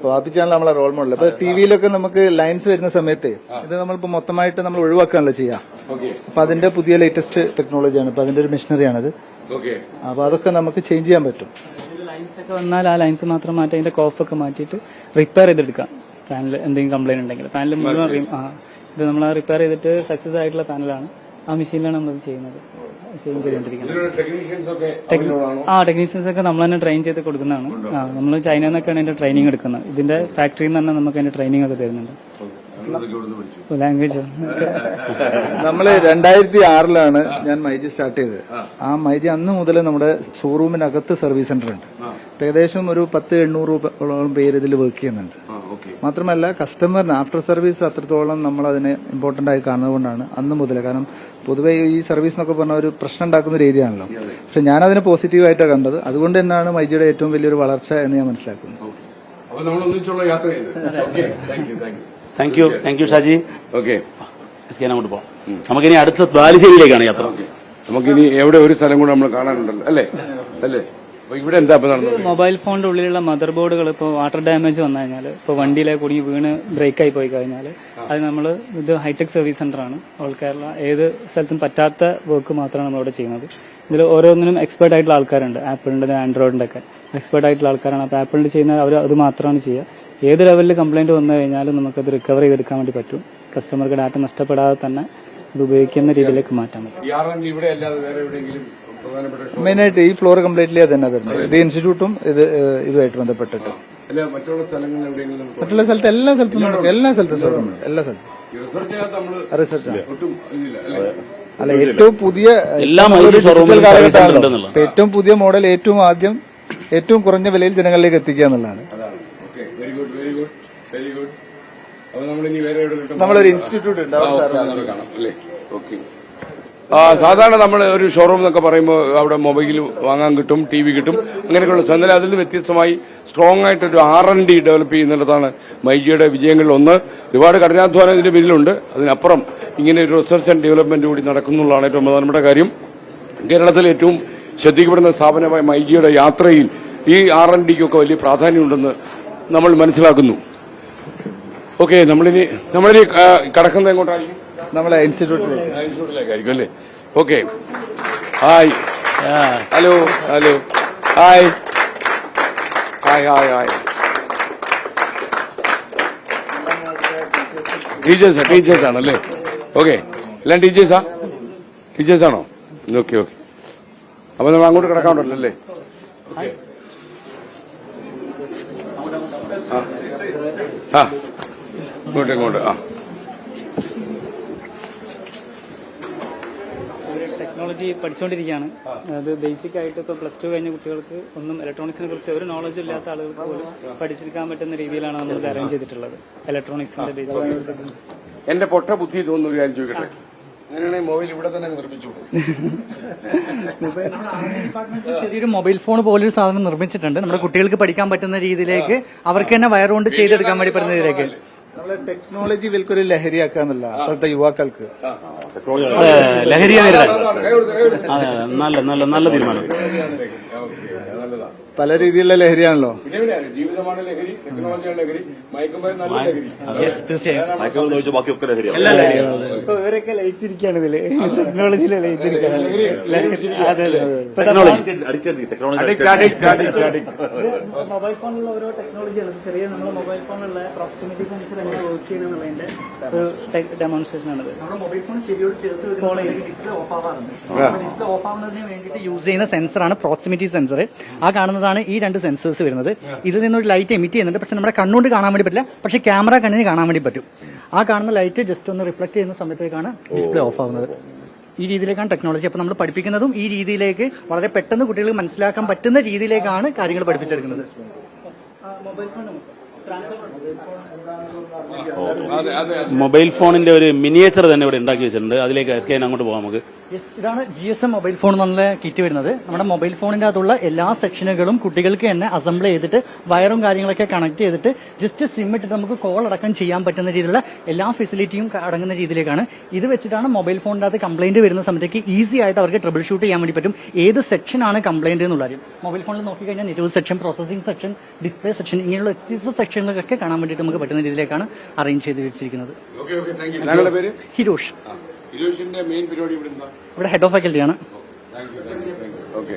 വാപ്പിച്ചാണ് നമ്മളെ റോൾ മോഡൽ അപ്പൊ ടി വിയിലൊക്കെ നമുക്ക് ലൈൻസ് വരുന്ന സമയത്ത് ഇത് നമ്മളിപ്പോ മൊത്തമായിട്ട് നമ്മൾ ഒഴിവാക്കാണല്ലോ ചെയ്യാം. ഓക്കെ അപ്പൊ അതിന്റെ പുതിയ ലേറ്റസ്റ്റ് ടെക്നോളജിയാണ് ഇപ്പൊ അതിന്റെ ഒരു മെഷീനറിയാണത് ഓക്കെ അപ്പൊ അതൊക്കെ നമുക്ക് ചേഞ്ച് ചെയ്യാൻ പറ്റും. ലൈൻസ് ഒക്കെ വന്നാൽ ആ ലൈൻസ് മാത്രം മാറ്റി അതിന്റെ കോഫ് ഒക്കെ മാറ്റിയിട്ട് റിപ്പയർ ചെയ്തെടുക്കാം. ഫാനിൽ എന്തെങ്കിലും കംപ്ലൈന്റ് ഉണ്ടെങ്കിൽ. ഫാനിൽ മുഴുവൻ അറിയും ഇത് നമ്മൾ റിപ്പയർ ചെയ്തിട്ട് സക്സസ് ആയിട്ടുള്ള പാനലാണ് ആ മെഷീനിലാണ് നമ്മളത് ചെയ്യുന്നത്. ചേഞ്ച് ചെയ്തുകൊണ്ടിരിക്കുന്നത് ആ ടെക്നീഷ്യൻസ് ഒക്കെ നമ്മൾ തന്നെ ട്രെയിൻ ചെയ്ത് കൊടുക്കുന്നതാണ്. ആ നമ്മൾ ചൈന നിന്നൊക്കെയാണ് അതിന്റെ ട്രെയിനിങ് എടുക്കുന്നത്. ഇതിന്റെ ഫാക്ടറിയിൽ നിന്ന് തന്നെ നമുക്ക് അതിന്റെ ട്രെയിനിങ് ഒക്കെ തരുന്നുണ്ട്. ലാംഗ്വേജ് നമ്മൾ രണ്ടായിരത്തി ആറിലാണ് ഞാൻ മൈജി സ്റ്റാർട്ട് ചെയ്തത്. ആ. മൈജി അന്ന് മുതൽ നമ്മുടെ ഷോറൂമിനകത്ത് സർവീസ് സെന്റർ ഉണ്ട്. ഏകദേശം ഒരു പത്ത് എണ്ണൂറോളം പേര് ഇതിൽ വർക്ക് ചെയ്യുന്നുണ്ട്. ഓക്കെ. മാത്രമല്ല കസ്റ്റമറിന് ആഫ്റ്റർ സർവീസ് അത്രത്തോളം നമ്മൾ അതിനെ ഇമ്പോർട്ടന്റ് ആയി കാണുന്നതുകൊണ്ടാണ് അന്ന് മുതൽ കാരണം പൊതുവെ ഈ സർവീസ് എന്നൊക്കെ പറഞ്ഞ ഒരു പ്രശ്നം ഉണ്ടാക്കുന്ന ഒരു ഏരിയ ആണല്ലോ പക്ഷെ ഞാൻ അതിനെ പോസിറ്റീവായിട്ടാണ് കണ്ടത്. അതുകൊണ്ട് തന്നെയാണ് മൈജിയുടെ ഏറ്റവും വലിയൊരു വളർച്ച എന്ന് ഞാൻ മനസ്സിലാക്കുന്നത്. Thank you thank you Shaji. Okay അങ്ങോട്ട് പോവാം. നമുക്കിനി അടുത്ത ബാലുശ്ശേരിയിലേക്കാണ് യാത്ര. നമുക്കിനി എവിടെ ഒരു സ്ഥലം കൂടെ നമ്മൾ കാണാനുണ്ടല്ലോ. അല്ലേ? അല്ലേ? ഇവിടെ എന്താ നടന്നത്? മൊബൈൽ ഫോണിന്റെ ഉള്ളിലുള്ള മദർ ബോർഡുകൾ ഇപ്പോൾ വാട്ടർ ഡാമേജ് വന്നു കഴിഞ്ഞാൽ ഇപ്പോൾ വണ്ടിയിലെ കുടുങ്ങി വീണ് ബ്രേക്ക് ആയി പോയി കഴിഞ്ഞാൽ അത് നമ്മൾ ഇത് ഹൈടെക് സർവീസ് സെന്റർ ആണ്. ഓൾ കേരള ഏത് സ്ഥലത്തും പറ്റാത്ത വർക്ക് മാത്രമാണ് നമ്മളിവിടെ ചെയ്യുന്നത്. ഇതിൽ ഓരോന്നിനും എക്സ്പേർട്ട് ആയിട്ടുള്ള ആൾക്കാരുണ്ട്. ആപ്പിളിന്റെ ആൻഡ്രോയിഡിന്റെ ഒക്കെ എക്സ്പേർട്ട് ആയിട്ടുള്ള ആൾക്കാരാണ്. അപ്പോൾ ആപ്പിളിന്റെ ചെയ്യുന്ന അവർ അത് മാത്രമാണ് ചെയ്യുക. ഏത് ലെവലിൽ കംപ്ലൈന്റ് വന്നു കഴിഞ്ഞാലും നമുക്കത് റിക്കവർ ചെയ്തെടുക്കാൻ വേണ്ടി പറ്റും. കസ്റ്റമർക്ക് ഡാറ്റ നഷ്ടപ്പെടാതെ തന്നെ ഇത് ഉപയോഗിക്കുന്ന രീതിയിലേക്ക് മാറ്റാൻ പറ്റും. ഇവിടെ അല്ലാതെ വേറെ എവിടെയെങ്കിലും മെയിനായിട്ട് ഈ ഫ്ലോർ കംപ്ലീറ്റ്ലി അത് തന്നെ തരുന്നത് ഇത് ഇൻസ്റ്റിറ്റ്യൂട്ടും ഇത് ഇതുമായിട്ട് ബന്ധപ്പെട്ടിട്ട്. അല്ല മറ്റുള്ള സ്ഥലത്ത് എല്ലാ സ്ഥലത്തും നമുക്ക് എല്ലാ സ്ഥലത്തും എല്ലാ സ്ഥലത്തും. റിസർച്ച് അല്ലേ? അല്ല ഏറ്റവും പുതിയ കാലഘട്ടമാണല്ലോ. ഏറ്റവും പുതിയ മോഡൽ ഏറ്റവും ആദ്യം ഏറ്റവും കുറഞ്ഞ വിലയിൽ ജനങ്ങളിലേക്ക് എത്തിക്കുക എന്നുള്ളതാണ്. അതാണ്. Okay very good very good very good അപ്പൊ നമ്മൾ ഇനി വേറെ നമ്മളൊരു ഇൻസ്റ്റിറ്റ്യൂട്ട് ഉണ്ടാവും സാർ കാണാം അല്ലേ? ഓക്കെ സാധാരണ നമ്മൾ ഒരു ഷോറൂം എന്നൊക്കെ പറയുമ്പോൾ അവിടെ മൊബൈൽ വാങ്ങാൻ കിട്ടും ടി വി കിട്ടും അങ്ങനെയൊക്കെയുള്ള. എന്നാൽ അതിൽ നിന്ന് വ്യത്യസ്തമായി സ്ട്രോങ് ആയിട്ടൊരു ആർ എൻ ഡി ഡെവലപ്പ് ചെയ്യുന്നിടത്താണ് മൈജിയുടെ വിജയങ്ങളിൽ ഒന്ന്. ഒരുപാട് കഠിനാധ്വാനം ഇതിന്റെ പിന്നിലുണ്ട് അതിനപ്പുറം ഇങ്ങനെ ഒരു റിസർച്ച് ആൻഡ് ഡെവലപ്മെന്റ് കൂടി നടക്കുന്നുള്ളതാണ് ഏറ്റവും പ്രധാനപ്പെട്ട കാര്യം. കേരളത്തിൽ ഏറ്റവും ശ്രദ്ധിക്കപ്പെടുന്ന സ്ഥാപനമായ മൈജിയുടെ യാത്രയിൽ ഈ ആർ എൻ ഡിക്കൊക്കെ വലിയ പ്രാധാന്യമുണ്ടെന്ന് നമ്മൾ മനസ്സിലാക്കുന്നു. ഓക്കെ നമ്മളിനി നമ്മളിനി കടക്കുന്നത് എങ്ങോട്ടായിരിക്കും? നമ്മളെ ഇൻസ്റ്റിറ്റ്യൂട്ടിലേക്ക് ഇൻസ്റ്റിറ്റ്യൂട്ടിലേക്കായിരിക്കും അല്ലേ? Okay hi hello hello hi hi hi hi ടീച്ചേഴ്സാ teachers ആണല്ലേ? ഓക്കെ എല്ലാം ടീച്ചേഴ്സാ ടീച്ചേഴ്സ് ആണോ? ഓക്കെ ഓക്കെ അപ്പൊ നമ്മൾ അങ്ങോട്ട് കിടക്കാണ്ടല്ലോ അല്ലേ? ആ. ഇങ്ങോട്ട് ഇങ്ങോട്ട് ആ. ടെക്നോളജി പഠിച്ചുകൊണ്ടിരിക്കുകയാണ് അത് ബേസിക് ആയിട്ട് ഇപ്പോൾ പ്ലസ് ടു കഴിഞ്ഞ കുട്ടികൾക്ക് ഒന്നും ഇലക്ട്രോണിക്സിനെ കുറിച്ച് ഒരു നോളജ് ഇല്ലാത്ത ആളുകൾക്ക് പോലും പഠിച്ചെടുക്കാൻ പറ്റുന്ന രീതിയിലാണ് നമ്മൾ അറേഞ്ച് ചെയ്തിട്ടുള്ളത്. ഇലക്ട്രോണിക്സിന്റെ ബേസിക് എന്റെ പൊട്ട ബുദ്ധി തോന്നുന്നു ഒരു കാര്യം ചോദിക്കട്ടെ? അങ്ങനെയാണെങ്കിൽ മൊബൈൽ ഇവിടെ തന്നെ നിർമ്മിച്ചു ചെറിയൊരു മൊബൈൽ ഫോൺ പോലൊരു സാധനം നിർമ്മിച്ചിട്ടുണ്ട്. നമ്മുടെ കുട്ടികൾക്ക് പഠിക്കാൻ പറ്റുന്ന രീതിയിലേക്ക് അവർക്ക് തന്നെ വയർ കൊണ്ട് ചെയ്തെടുക്കാൻ വേണ്ടി പറ്റുന്ന രീതിയിലേക്ക്. നമ്മളെ ടെക്നോളജി വിൽക്കൊരു ലഹരിയാക്കുക എന്നുള്ള അപ്പോഴത്തെ യുവാക്കൾക്ക് അതെ, ലഹരിയെ അതെ അതെ, നല്ല നല്ല നല്ല തീരുമാനം പല രീതിയിലുള്ള ലഹരിയാണല്ലോ ജീവിതമാണ് ലഹരി ടെക്നോളജിയാണ് ലഹരി മയക്കുമരുന്ന് നല്ല ലഹരി തീർച്ചയായും മയക്കുമരുന്ന് ഒഴിച്ച് ബാക്കിയൊക്കെ ലഹരിയാണ് ഇപ്പൊ ഇവരൊക്കെ ലയിച്ചിരിക്കുകയാണ് ഇതിൽ ടെക്നോളജിയിലെ ലയിച്ചിരിക്കുകയാണ് അതെ അതെ മൊബൈൽ ഫോണിലുള്ള ഓരോ ടെക്നോളജികൾ ചെറിയ നമ്മുടെ മൊബൈൽ ഫോണിലുള്ള പ്രോക്സിമിറ്റി സെൻസർ എങ്ങനെ വർക്ക് ചെയ്യുന്നുള്ളതിന്റെ ഒരു ഡെമോൺസ്ട്രേഷൻ ആണ് നമ്മുടെ മൊബൈൽ ഫോൺ ശരിയോട് ചേർത്ത് ഡിസ്പ്ലേ ഓഫ് ആവാറുണ്ട് ഡിസ്പ്ലേ ഓഫ് ആവുന്നതിന് വേണ്ടിയിട്ട് യൂസ് ചെയ്യുന്ന സെൻസറാണ് പ്രോക്സിമിറ്റി സെൻസർ ആ കാണുന്നതാണ് ഈ രണ്ട് സെൻസേഴ്സ് വരുന്നത്. ഇതിൽ നിന്നൊരു ലൈറ്റ് എമിറ്റ് ചെയ്യുന്നുണ്ട്. പക്ഷെ നമ്മുടെ കണ്ണുകൊണ്ട് കാണാൻ വേണ്ടി പറ്റില്ല. പക്ഷെ ക്യാമറ കണ്ണിന് കാണാൻ വേണ്ടി പറ്റും. ആ കാണുന്ന ലൈറ്റ് ജസ്റ്റ് ഒന്ന് റിഫ്ലക്ട് ചെയ്യുന്ന സമയത്തേക്കാണ് ഡിസ്പ്ലേ ഓഫ് ആവുന്നത്. ഈ രീതിയിലേക്കാണ് ടെക്നോളജി അപ്പോൾ നമ്മൾ പഠിപ്പിക്കുന്നതും ഈ രീതിയിലേക്ക് വളരെ പെട്ടെന്ന് കുട്ടികൾ മനസ്സിലാക്കാൻ പറ്റുന്ന രീതിയിലേക്കാണ് കാര്യങ്ങൾ പഠിപ്പിച്ചെടുക്കുന്നത്. മൊബൈൽ ഫോണിന്റെ ഒരു മിനിയേച്ചർ തന്നെ ഇവിടെ ഉണ്ടാക്കി വെച്ചിട്ടുണ്ട്. അതിലേക്ക് എസ് കെ അങ്ങോട്ട് പോകാം നമുക്ക്. യെസ് ഇതാണ് G S M mobile phone എന്നുള്ള കിറ്റ് വരുന്നത്. നമ്മുടെ മൊബൈൽ ഫോണിന്റെ അകത്തുള്ള എല്ലാ സെക്ഷനുകളും കുട്ടികൾക്ക് തന്നെ അസംബിൾ ചെയ്തിട്ട് വയറും കാര്യങ്ങളൊക്കെ കണക്ട് ചെയ്തിട്ട് ജസ്റ്റ് സിം ഇട്ട് നമുക്ക് കോൾ അടക്കം ചെയ്യാൻ പറ്റുന്ന രീതിയിലുള്ള എല്ലാ ഫെസിലിറ്റിയും അടങ്ങുന്ന രീതിയിലേക്കാണ്. ഇത് വെച്ചിട്ടാണ് മൊബൈൽ ഫോണിന്റെ അകത്ത് കംപ്ലൈന്റ് വരുന്ന സമയത്തേക്ക് ഈസി ആയിട്ട് അവർക്ക് ട്രബിൾ ഷൂട്ട് ചെയ്യാൻ വേണ്ടി പറ്റും. ഏത് സെക്ഷനാണ് കംപ്ലൈന്റ് എന്നുള്ള എന്നുള്ളത് മൊബൈൽ ഫോണിൽ നോക്കിക്കഴിഞ്ഞാൽ network section processing section display section ഇങ്ങനെയുള്ള വ്യത്യസ്ത സെക്ഷനുകളൊക്കെ കാണാൻ വേണ്ടിയിട്ട് നമുക്ക് പറ്റുന്ന രീതിയിലേക്കാണ് അറേഞ്ച് ചെയ്ത് വെച്ചിരിക്കുന്നത്. ഹിരോഷ് ഇലൂഷന്റെ മെയിൻ പരിപാടി ഇവിടെ എന്താ? ഇവിടെ ഹെഡ് ഓഫ് ഫാക്കൽറ്റിയാണ് ഓക്കെ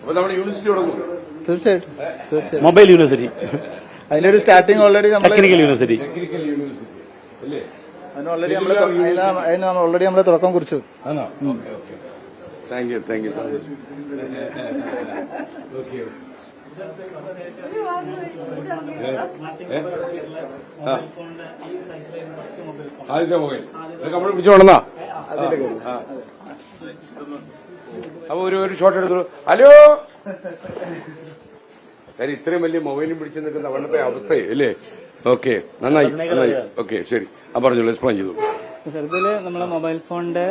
അപ്പൊ നമ്മുടെ യൂണിവേഴ്സിറ്റി തുടങ്ങും. തീർച്ചയായിട്ടും മൊബൈൽ യൂണിവേഴ്സിറ്റി അതിന്റെ ഒരു സ്റ്റാർട്ടിങ് ഓൾറെഡി നമ്മൾ ടെക്നിക്കൽ യൂണിവേഴ്സിറ്റി ടെക്നിക്കൽ യൂണിവേഴ്സിറ്റി അല്ലേ? അതിന് ഓൾറെഡി നമ്മൾ അതിന് ഓൾറെഡി നമ്മൾ തുടക്കം കുറിച്ചു. താങ്ക് യു താങ്ക് യു സന്തോഷം ഓക്കെ ആദ്യത്തെ മൊബൈൽ. നമ്മൾ പിടിച്ചു കൊണ്ടുവന്നാ അപ്പൊ ഒരു ഒരു ഷോട്ട് എടുത്തു. ഹലോ? കാര്യം ഇത്രയും വലിയ മൊബൈലും പിടിച്ചു നിൽക്കുന്ന അവളുടെ അവസ്ഥയെ അല്ലേ ഓക്കെ നന്നായി നന്നായി. ഓക്കെ ശരി. ആ പറഞ്ഞോളൂ എക്സ്പ്ലെയിൻ ചെയ്തു. സർ നമ്മൾ നമ്മളെ മൊബൈൽ ഫോണിന്റെ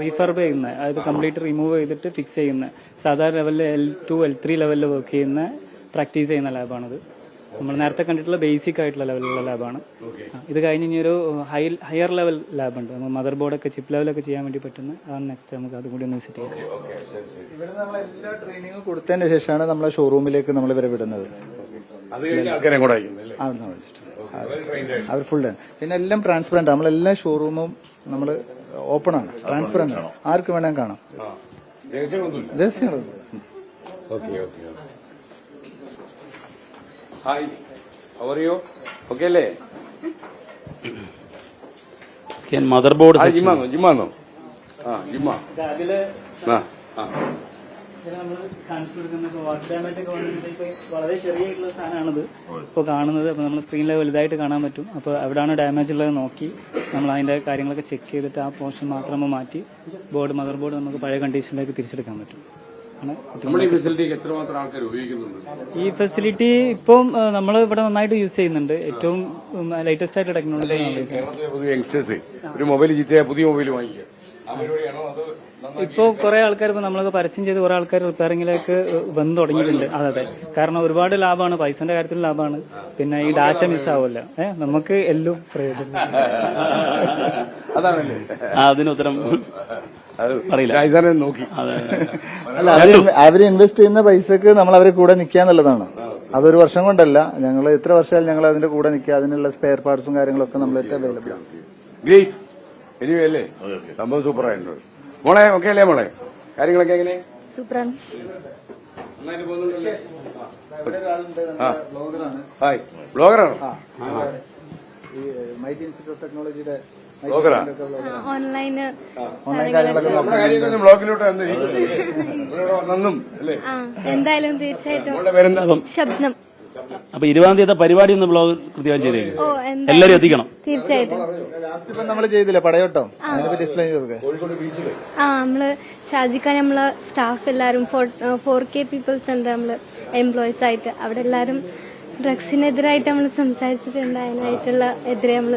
റീഫർബ് ചെയ്യുന്ന. അതായത് കംപ്ലീറ്റ് റിമൂവ് ചെയ്തിട്ട് ഫിക്സ് ചെയ്യുന്ന. സാധാരണ ലെവലിൽ എൽ ടു എൽ ത്രീ ലെവലിൽ വർക്ക് ചെയ്യുന്ന പ്രാക്ടീസ് ചെയ്യുന്ന ലാബാണിത് നമ്മൾ നേരത്തെ കണ്ടിട്ടുള്ള ബേസിക് ആയിട്ടുള്ള ലെവലിലുള്ള ലാബാണ് ഇത് കഴിഞ്ഞ് ഇനി ഒരു ഹൈ ഹയർ ലെവൽ ലാബ് ഉണ്ട്. നമ്മൾ മദർ ബോർഡൊക്കെ ചിപ്പ് ലെവലൊക്കെ ചെയ്യാൻ വേണ്ടി പറ്റുന്ന അതാണ് നെക്സ്റ്റ് നമുക്ക് അതും കൂടി ഒന്ന് വിസിറ്റ് ചെയ്യാം. ഇവിടെ നമ്മൾ എല്ലാ ട്രെയിനിങ്ങും കൊടുത്തതിന് ശേഷമാണ് നമ്മളെ ഷോറൂമിലേക്ക് നമ്മൾ ഇവരെ വിടുന്നത്. അത് കഴിഞ്ഞ് ആൾക്കാരെ കൂടെ അയക്കുന്നത് അവർ ഫുൾ ആണ്. പിന്നെ എല്ലാം ട്രാൻസ്പെറന്റ് നമ്മളെല്ലാ ഷോറൂമും നമ്മൾ ഓപ്പൺ ആണ്. ട്രാൻസ്പെറന്റ് ആണ്. ആർക്ക് വേണമെങ്കിൽ കാണാം. ഹായ് അവറിയോ ഓക്കെ അല്ലേ? സ്കാൻ മദർ ബോർഡ് ജിമ്മാന്നോ ജിമ്മാന്നോ ആ ജിമ്മ അതിൽ ആ ആ. നമ്മൾ കാണിച്ചു കൊടുക്കുന്ന വാട്ടർ ഡാമേജ് ഒക്കെ വന്നിട്ട് ഇപ്പൊ വളരെ ചെറിയായിട്ടുള്ള സാധനമാണിത്. ഇപ്പോൾ കാണുന്നത് അപ്പോൾ നമ്മൾ സ്ക്രീനിൽ വലുതായിട്ട് കാണാൻ പറ്റും. അപ്പോൾ എവിടെയാണ് ഡാമേജ് ഉള്ളത് നോക്കി നമ്മൾ അതിന്റെ കാര്യങ്ങളൊക്കെ ചെക്ക് ചെയ്തിട്ട് ആ പോർഷൻ മാത്രം നമ്മൾ മാറ്റി ബോർഡ് മദർ ബോർഡ് നമുക്ക് പഴയ കണ്ടീഷനിലേക്ക് തിരിച്ചെടുക്കാൻ പറ്റും. ഈ ഫെസിലിറ്റി ഇപ്പം നമ്മൾ ഇവിടെ നന്നായിട്ട് യൂസ് ചെയ്യുന്നുണ്ട്. ഏറ്റവും ലേറ്റസ്റ്റ് ആയിട്ട് ടെക്നോളജി യങ്സ്റ്റേഴ്സ് ഒരു മൊബൈൽ പുതിയ മൊബൈൽ വാങ്ങിക്കുക. ഇപ്പോൾ കുറെ ആൾക്കാർ ഇപ്പൊ നമ്മളൊക്കെ പരസ്യം ചെയ്ത് കുറെ ആൾക്കാർ റിപ്പയറിംഗിലേക്ക് വന്ന് തുടങ്ങിയിട്ടുണ്ട്. അതെ അതെ. കാരണം ഒരുപാട് ലാഭമാണ് പൈസന്റെ കാര്യത്തിൽ ലാഭമാണ് പിന്നെ ഈ ഡാറ്റ മിസ് ആവില്ല ഏഹ് നമുക്ക് എല്ലാം പ്രയോജനം. അതാണല്ലേ അതിന് ഉത്തരം നോക്കി. അതെ അല്ല അവർ ഇൻവെസ്റ്റ് ചെയ്യുന്ന പൈസക്ക് നമ്മൾ അവരെ കൂടെ നിൽക്കുക എന്നുള്ളതാണ്. അതൊരു വർഷം കൊണ്ടല്ല. ഞങ്ങൾ എത്ര വർഷമായാലും ഞങ്ങൾ അതിന്റെ കൂടെ നിൽക്കുക. അതിനുള്ള സ്പെയർ പാർട്സും കാര്യങ്ങളൊക്കെ നമ്മളെ അവൈലബിൾ ആണ്. ഗ്രേറ്റ്. സംഭവം സൂപ്പർ ആയിട്ടുണ്ട്. മോളെ ഓക്കെ അല്ലേ മോളെ? കാര്യങ്ങളൊക്കെ എങ്ങനെ? സൂപ്പറാണ്. ഹായ്. ബ്ലോഗറാണോ? ഈ മൈറ്റ് ഇൻസ്റ്റിറ്റ്യൂട്ട് ഓഫ് ടെക്നോളജിയുടെ ബ്ലോഗറാ ഓൺലൈന് ഓൺലൈൻ കാര്യങ്ങളൊക്കെ നമ്മുടെ കാര്യമൊക്കെ ബ്ലോഗിലോട്ട് വന്ന് അല്ലേ? എന്തായാലും തീർച്ചയായിട്ടും ശബ്ദം. അപ്പൊ ഇരുപതാം തീയതി പരിപാടി ഒന്ന് ബ്ലോഗ് കൃത്യമായി ചെയ്തേക്കും. എല്ലാരും എത്തിക്കണം. തീർച്ചയായിട്ടും. ലാസ്റ്റ് ഇപ്പം നമ്മൾ ചെയ്തില്ല? പടയോട്ടം? അതിനെപ്പറ്റി എക്സ്പ്ലെയിൻ ചെയ്ത് കൊടുക്കുക കോഴിക്കോട് ബീച്ചിൽ ആ നമ്മൾ ഷാജിക്കാൻ നമ്മൾ സ്റ്റാഫ് എല്ലാരും ഫോർ കെ പീപ്പിൾസ് ഉണ്ട് നമ്മൾ എംപ്ലോയീസ് ആയിട്ട് അവിടെ എല്ലാരും ഡ്രഗ്സിനെതിരായിട്ട് നമ്മൾ സംസാരിച്ചിട്ടുണ്ട്. അതിനായിട്ടുള്ള എതിരെ നമ്മൾ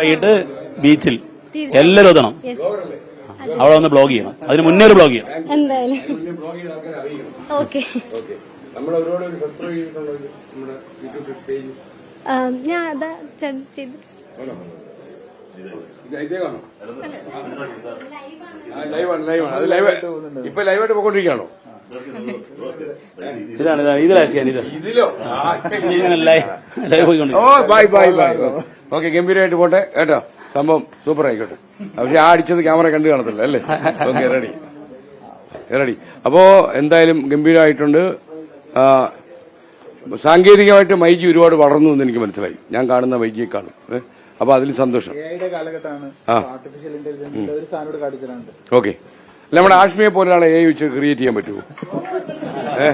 വൈകിട്ട് ബീച്ചിൽ എല്ലാരും എത്തണം. Yes. അവിടെ വന്ന് ബ്ലോഗ് ചെയ്യണം. അതിന് മുന്നേ ഒരു ബ്ലോഗ് ചെയ്യണം. എന്തായാലും. വലിയ ബ്ലോഗ് ചെയ്ത ആൾക്കാരെ അറിയിക്കണം. ഓക്കെ. ഓക്കെ. നമ്മൾ ഒരുപാട് ഒരു ചെയ്തിട്ടുള്ള ഒരു നമ്മുടെ യൂട്യൂബ് പേജ് ഞാൻ അതാ ലൈവാണ് ലൈവാണ് അത് ലൈവ് ഇപ്പൊ ലൈവായിട്ട് പോയിക്കൊണ്ടിരിക്കുകയാണോ? ഇതാണ് ഇതാണ് ഇതിലാണ് ഇത്. ഇതിലോ? Live oh bye bye bye okay ഗംഭീരമായിട്ട് പോട്ടെ. കേട്ടോ? സംഭവം സൂപ്പർ ആയിക്കോട്ടെ. പക്ഷെ ആ അടിച്ചത് ക്യാമറ കണ്ടു കാണത്തില്ല അല്ലേ? ഓക്കെ റെഡി റെഡി അപ്പോ എന്തായാലും ഗംഭീരമായിട്ടുണ്ട് സാങ്കേതികമായിട്ട് മൈജി ഒരുപാട് വളർന്നു എന്ന് എനിക്ക് മനസ്സിലായി. ഞാൻ കാണുന്ന മൈജിയെക്കാളും കാണും അപ്പൊ അതിൽ സന്തോഷം. ഓക്കെ. അല്ല നമ്മുടെ ആഷ്മിയെ പോലെയാണ് എ വെച്ച് ക്രിയേറ്റ് ചെയ്യാൻ പറ്റുമോ? ഏ?